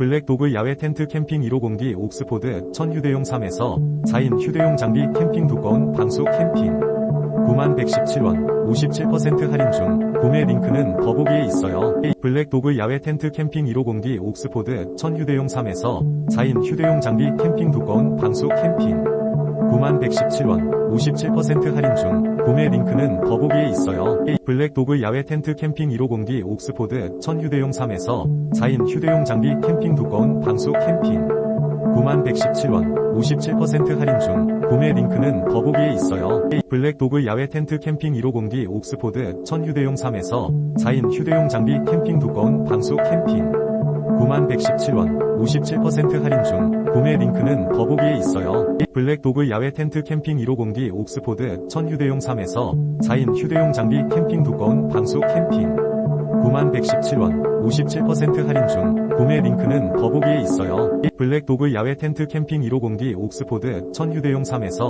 블랙도그 야외 텐트 캠핑 150D 옥스포드 1000 휴대용 3에서 4인 휴대용 장비 캠핑 두꺼운 방수 캠핑 9117원 57% 할인 중 구매 링크는 더보기에 있어요. 블랙도그 야외 텐트 캠핑 150D 옥스포드 1000 휴대용 3에서 4인 휴대용 장비 캠핑 두꺼운 방수 캠핑 9117원 57% 할인 중 구매 링크는 더보기에 있어요. 블랙 도그 야외 텐트 캠핑 150D 옥스포드 1000 휴대용 3에서 4인 휴대용 장비 캠핑 두꺼운 방수 캠핑 9117원 57% 할인 중 구매 링크는 더보기에 있어요. 블랙도그 야외 텐트 캠핑 150D 옥스포드 1000 휴대용 3에서 4인 휴대용 장비 캠핑 두꺼운 방수 캠핑 9117원 57% 할인 중 구매 링크는 더보기에 있어요. 블랙도그 야외 텐트 캠핑 150D 옥스포드 1000 휴대용 3에서 4인 휴대용 장비 캠핑 두꺼운 방수 캠핑 9117원 57% 할인 중 구매 링크는 더보기에 있어요. 블랙도그 야외 텐트 캠핑 150D 옥스포드 1000 휴대용 3에서